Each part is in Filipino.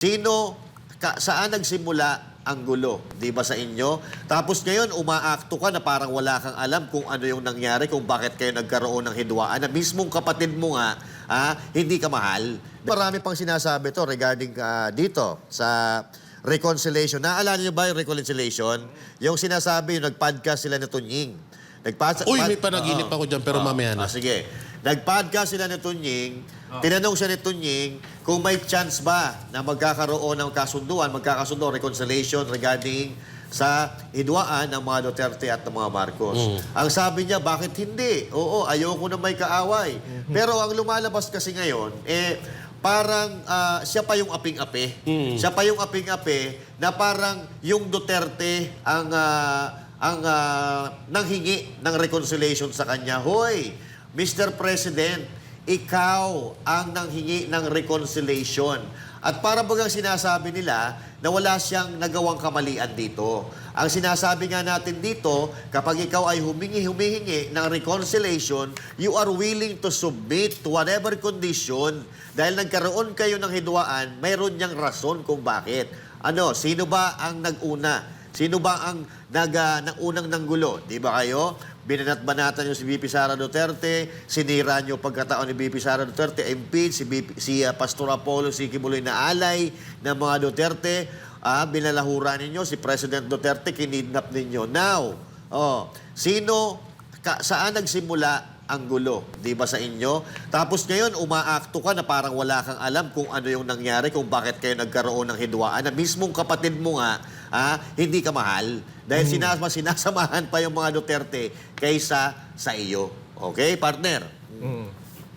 Sino, ka, saan nagsimula ang gulo? Di ba sa inyo? Tapos ngayon, umaakto ka na parang wala kang alam kung ano yung nangyari, kung bakit kayo nagkaroon ng hidwaan, na mismong kapatid mo nga, ah, hindi ka mahal. Marami pang sinasabi to regarding ah, dito sa reconciliation. Naalala niyo ba yung reconciliation? Yung sinasabi, yung nag-podcast sila ni Tunying. Nagpas- Uy, may panaginip Oo. ako dyan, pero Oo. mamaya na. Ah, sige. Nag-podcast sila ni Tunying. Tinanong siya ni Tunying kung may chance ba na magkakaroon ng kasunduan, magkakasundo, reconciliation regarding sa hidwaan ng mga Duterte at ng mga Marcos. Ang sabi niya, bakit hindi? Oo, ayoko na may kaaway. Pero ang lumalabas kasi ngayon, eh, parang ah, siya pa yung aping-ape. Siya pa yung aping-ape na parang yung Duterte ang ah, ang ah, nanghingi ng reconciliation sa kanya. Hoy, Mr. President, ikaw ang nanghingi ng reconciliation. At para bagang sinasabi nila na wala siyang nagawang kamalian dito. Ang sinasabi nga natin dito, kapag ikaw ay humingi, humihingi ng reconciliation, you are willing to submit to whatever condition dahil nagkaroon kayo ng hidwaan, mayroon niyang rason kung bakit. Ano, sino ba ang nag-una? Sino ba ang nag, ah, nang unang nanggulo? Di ba kayo? Binanat-banatan niyo si BP Sara Duterte, sinira niyo pagkataon ni BP Sara Duterte, impeach si, BP, si ah, Pastor Apollo, si Kibuloy na alay ng mga Duterte, ah, binalahura ninyo si President Duterte, kinidnap ninyo. Now, oh, sino, ka, saan nagsimula ang gulo, di ba sa inyo? Tapos ngayon, umaakto ka na parang wala kang alam kung ano yung nangyari, kung bakit kayo nagkaroon ng hidwaan, na mismong kapatid mo nga, ah, hindi ka mahal. Dahil sinasama, sinasamahan pa yung mga Duterte kaysa sa iyo. Okay, partner? Mm.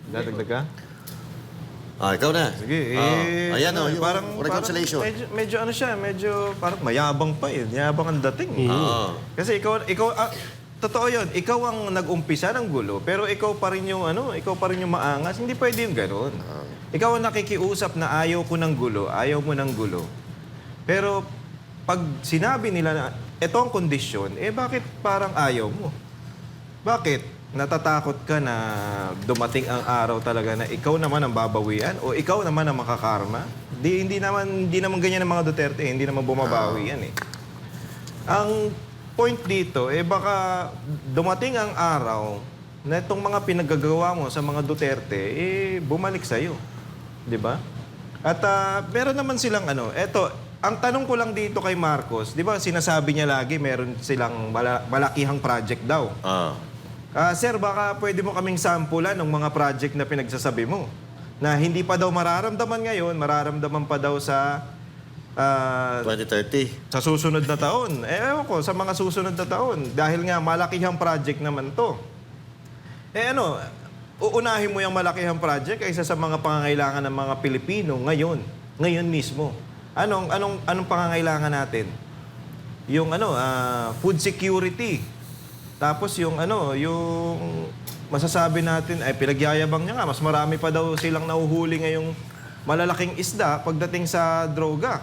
Dadagdag ka? Ah, ikaw na. Sige, Ah, eh. ayan ano, o, yung parang, reconciliation. Parang medyo, medyo ano siya, medyo parang mayabang pa eh. Mayabang ang dating. eh. Oo. Kasi ikaw, ikaw, ah, totoo yun, ikaw ang nag-umpisa ng gulo, pero ikaw pa rin yung ano, ikaw pa rin yung maangas. Hindi pwede yung ganun. Ikaw ang nakikiusap na ayaw ko ng gulo, ayaw mo ng gulo. Pero pag sinabi nila na ito ang kondisyon, eh bakit parang ayaw mo? Bakit? Natatakot ka na dumating ang araw talaga na ikaw naman ang babawian o ikaw naman ang makakarma? Di, hindi naman hindi naman ganyan ang mga Duterte, hindi naman bumabawi yan eh. Ang point dito, eh baka dumating ang araw na itong mga pinagagawa mo sa mga Duterte, eh bumalik sa'yo. Di ba? At ah, meron naman silang ano, eto, ang tanong ko lang dito kay Marcos, di ba sinasabi niya lagi meron silang mala- malakihang project daw. Ah. Ah, sir, baka pwede mo kaming sampulan ng mga project na pinagsasabi mo. Na hindi pa daw mararamdaman ngayon, mararamdaman pa daw sa ah, 2030. sa susunod na taon. Eh, ewan ko, sa mga susunod na taon. Dahil nga, malakihang project naman to. Eh ano, uunahin mo yung malakihang project kaysa sa mga pangangailangan ng mga Pilipino ngayon. Ngayon mismo. Anong, anong, anong pangangailangan natin? Yung ano, ah, food security. Tapos yung ano, yung masasabi natin, ay pinagyayabang niya nga, mas marami pa daw silang nahuhuli ngayong malalaking isda pagdating sa droga.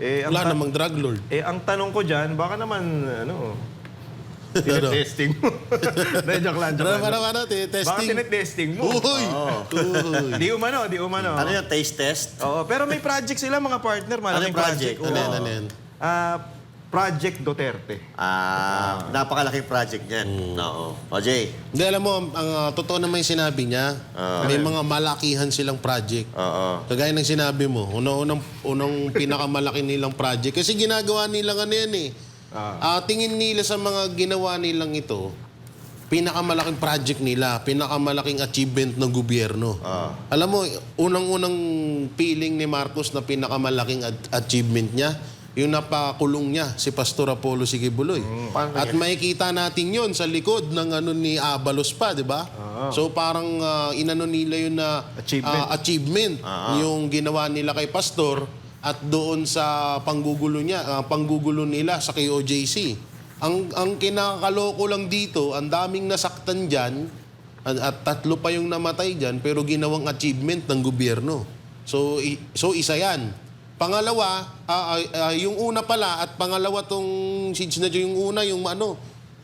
Eh, ang Wala namang drug lord. eh, ang tanong ko dyan, baka naman, ano, tinetesting mo. Hindi, joke lang, joke Ano, lang. ano, ano, Baka testing. tinetesting mo. Uy! Uy! Di umano, di umano. Ano yung taste test? Oo, pero may project sila, mga partner. Ano Malaking yung project? Oo. Ano yan, ano yan? Ah, Project Duterte. Ah, napakalaking project niyan. Oo. O, Jay. Hindi, alam mo, ang ah, totoo naman yung sinabi niya, may mga malakihan silang project. Oo. Kagaya ng sinabi mo, unang, unang pinakamalaki nilang project. Kasi ginagawa nilang ano yan eh. Ah, tingin nila sa mga ginawa nilang ito, pinakamalaking project nila, pinakamalaking achievement ng gobyerno. Alam mo, unang-unang feeling ni Marcos na pinakamalaking ad- achievement niya, yung napakulong niya, si Pastor Apollo Sigibuloy. At makikita natin yon sa likod ng ano ni Abalos pa, di ba? So parang ah, inano nila yun na Achievement. ah, achievement yung ginawa nila kay Pastor at doon sa panggugulo niya, ah, panggugulo nila sa KOJC. Ang ang kinakaloko lang dito, ang daming nasaktan diyan at, at tatlo pa yung namatay diyan pero ginawang achievement ng gobyerno. So i- so isa 'yan. Pangalawa, ah, ah, ah, yung una pala at pangalawa tong si na yung una yung ano,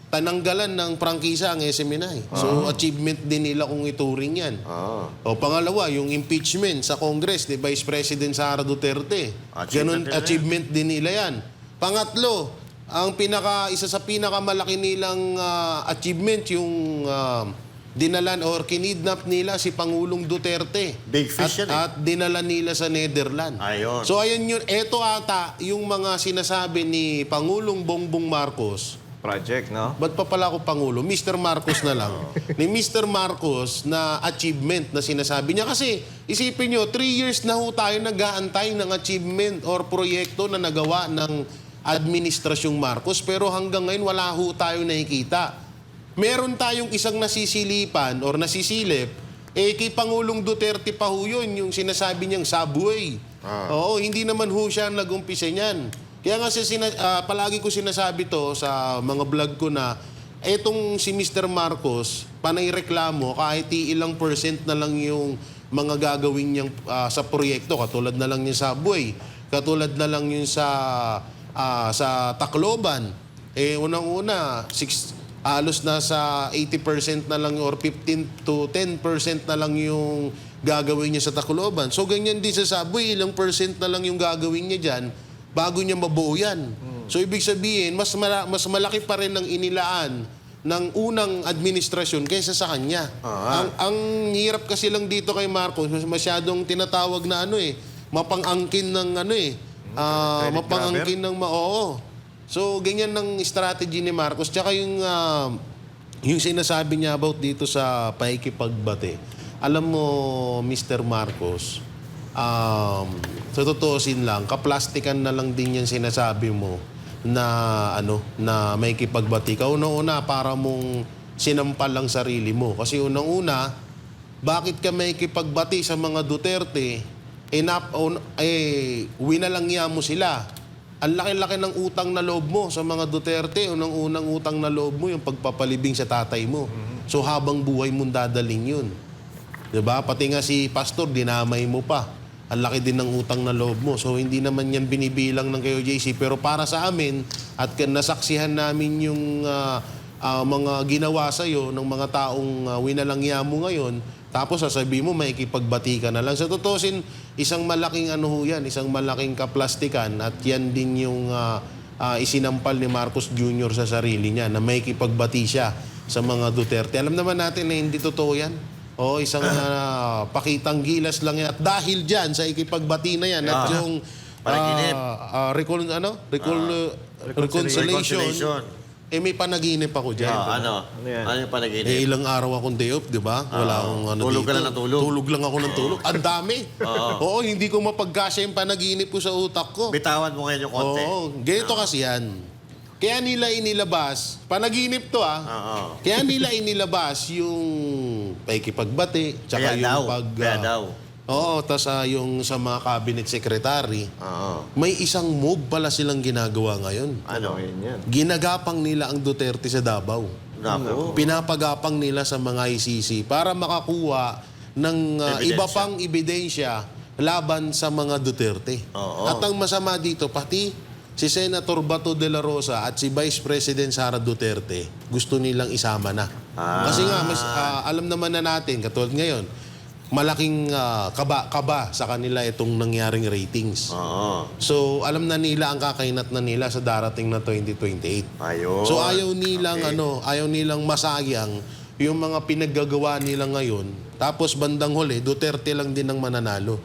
tananggalan ng prangkisa ang SMNI. So, achievement din nila kung ituring yan. Oo. O pangalawa, yung impeachment sa Congress ni Vice President Sara Duterte. Achievement Ganun, nila yan. achievement din nila yan. Pangatlo, ang pinaka isa sa pinakamalaki nilang ah, achievement yung ah, dinalan or kinidnap nila si Pangulong Duterte. Big fish at, yan eh. At dinala nila sa Netherlands. Ayun. So ayun yun, eto ata yung mga sinasabi ni Pangulong Bongbong Marcos Project, no? Ba't pa pala ako Pangulo? Mr. Marcos na lang. Ni Mr. Marcos na achievement na sinasabi niya. Kasi isipin nyo, three years na ho tayo nag-aantay ng achievement or proyekto na nagawa ng Administrasyong Marcos. Pero hanggang ngayon wala ho tayo nakikita. Meron tayong isang nasisilipan or nasisilip, eh kay Pangulong Duterte pa ho yun, yung sinasabi niyang subway. Oo, hindi naman ho siya nag-umpisa niyan. Kaya nga siya sina- ah, palagi ko sinasabi to sa mga vlog ko na etong si Mr. Marcos, panay reklamo kahit ilang percent na lang yung mga gagawin niyang ah, sa proyekto. Katulad na lang yung subway. Katulad na lang yung sa, ah, sa Tacloban. Eh, unang-una, six, halos nasa 80% na lang or 15 to 10% na lang yung gagawin niya sa Tacloban. So, ganyan din sa subway, ilang percent na lang yung gagawin niya dyan bago niya mabuo yan. So, ibig sabihin, mas, mala- mas malaki pa rin ang inilaan ng unang administrasyon kaysa sa kanya. Ang, ang hirap kasi lang dito kay Marcos, mas- masyadong tinatawag na ano eh, mapang-angkin ng ano eh, ah, Credit mapang-angkin ng ma- oo. So, ganyan ng strategy ni Marcos. Tsaka yung, ah, yung sinasabi niya about dito sa paikipagbate. Alam mo, Mr. Marcos, um, sa totoosin lang, kaplastikan na lang din yan sinasabi mo na ano na may kipagbati ka. Una-una, para mong sinampal lang sarili mo. Kasi unang-una, bakit ka may kipagbati sa mga Duterte, nap, on, eh winalangya mo sila. Ang laki-laki ng utang na loob mo sa mga Duterte. Unang-unang utang na loob mo yung pagpapalibing sa tatay mo. So habang buhay mong dadaling yun. 'Di ba? Pati nga si pastor, dinamay mo pa. Ang laki din ng utang na loob mo. So hindi naman yan binibilang ng kayo JC. Pero para sa amin, at nasaksihan namin yung ah, ah, mga ginawa sa'yo ng mga taong uh, winalangya mo ngayon, tapos sasabihin mo, may ikipagbati ka na lang. Sa totosin, isang malaking ano ho yan, isang malaking kaplastikan at yan din yung ah, ah, isinampal ni Marcos Jr. sa sarili niya na may ikipagbati siya sa mga Duterte. Alam naman natin na hindi totoo yan. O isang ah, pakitang gilas lang yan. At dahil dyan sa ikipagbati na yan at Ah. yung Panaginip. ah, ah, recon, ano? Recon, reconciliation. Reconciliation. Eh may panaginip ako dyan. Ah, ano? Ano yan? Ano yung panaginip? Eh, ilang araw akong day off, di ba? Wala akong ano Tulog ka dito. lang ng tulog. Tulog lang ako ng tulog. Ang dami. Oo, hindi ko mapagkasya yung panaginip ko sa utak ko. Bitawan mo ngayon yung konti. Oo, ganito kasi yan. Kaya nila inilabas, panaginip to ah. Oo. Kaya nila inilabas yung paikipagbati, tsaka Kaya yung daw, pag... kaya ah, daw. Oo, tas ah, yung sa mga cabinet secretary, Oo. may isang move pala silang ginagawa ngayon. Ano? Yun yan. Ginagapang nila ang Duterte sa Davao. Nako. Pinapagapang nila sa mga ICC para makakuha ng uh, Ebidensya. iba pang ebidensya laban sa mga Duterte. Oo. At ang masama dito, pati si Senator Bato de la Rosa at si Vice President Sara Duterte, gusto nilang isama na. Ah. Kasi nga, mas, ah, alam naman na natin, katulad ngayon, malaking ah, kaba, kaba sa kanila itong nangyaring ratings. Oo. So, alam na nila ang kakainat na nila sa darating na 2028. Ayun. So ayaw nilang Okay. ano, ayaw nilang masayang yung mga pinaggagawa nila ngayon. Tapos bandang huli, Duterte lang din ang mananalo.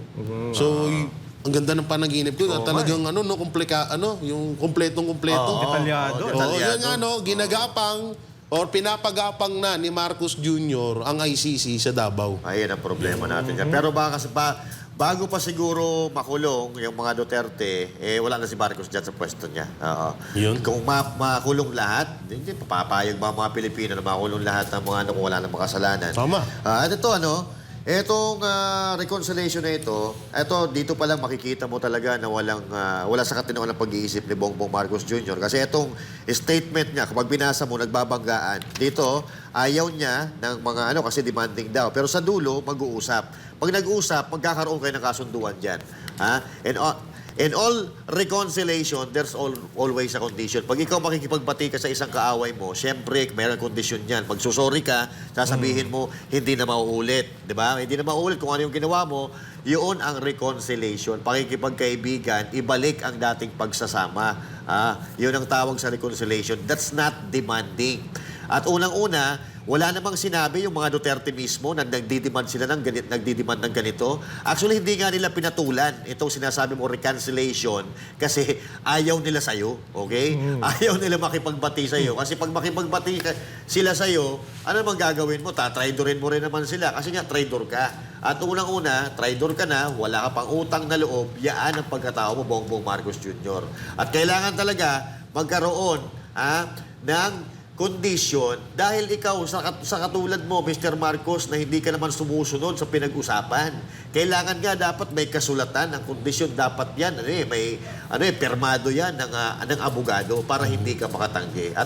So y- ang ganda ng panaginip ko, talagang ano no, komplika ano, yung kompletong kompleto. Oo. Detalyado. Oo, Oo, detalyado. yan nga no, ginagapang or pinapagapang na ni Marcos Jr. ang ICC sa Davao. Ayun ang problema natin dyan. Pero baka kasi pa, bago pa siguro makulong yung mga Duterte, eh wala na si Marcos dyan sa pwesto niya. Oo. Yun. Kung ma- makulong lahat, hindi papapayag ba ang mga Pilipino na makulong lahat ng mga ano kung wala na makasalanan. Tama. Ah, at ito ano, Etong ah, reconciliation na ito, ito dito pa lang makikita mo talaga na walang ah, wala sa katinoan ng pag-iisip ni Bongbong Marcos Jr. Kasi itong statement niya, kapag binasa mo, nagbabanggaan. Dito, ayaw niya ng mga ano, kasi demanding daw. Pero sa dulo, mag-uusap. Pag nag-uusap, magkakaroon kayo ng kasunduan dyan. Ha? And, ah, In all reconciliation, there's all, always a condition. Pag ikaw makikipagbati ka sa isang kaaway mo, syempre, mayroong kondisyon yan. Pag susorry ka, sasabihin mo, hindi na mauulit. Di ba? Hindi na mauulit kung ano yung ginawa mo. Yun ang reconciliation. Pakikipagkaibigan, ibalik ang dating pagsasama. Ah, yun ang tawag sa reconciliation. That's not demanding. At unang-una, wala namang sinabi yung mga Duterte mismo na nagdidemand sila ng ganit, nagdidemand ng ganito. Actually, hindi nga nila pinatulan itong sinasabi mo reconciliation kasi ayaw nila sa'yo, okay? Ayaw nila makipagbati sa'yo. Kasi pag makipagbati ka- sila sa'yo, ano naman gagawin mo? Tatraidorin mo rin naman sila kasi nga traidor ka. At unang-una, traidor ka na, wala ka pang utang na loob, yaan ang pagkatao mo, Bongbong Marcos Jr. At kailangan talaga magkaroon ah, ng kondisyon dahil ikaw sa, kat- sa katulad mo, Mr. Marcos, na hindi ka naman sumusunod sa pinag-usapan. Kailangan nga dapat may kasulatan ng kondisyon. Dapat yan, ano eh, may ano eh, permado yan ng, ah, ng abogado para hindi ka makatanggi. At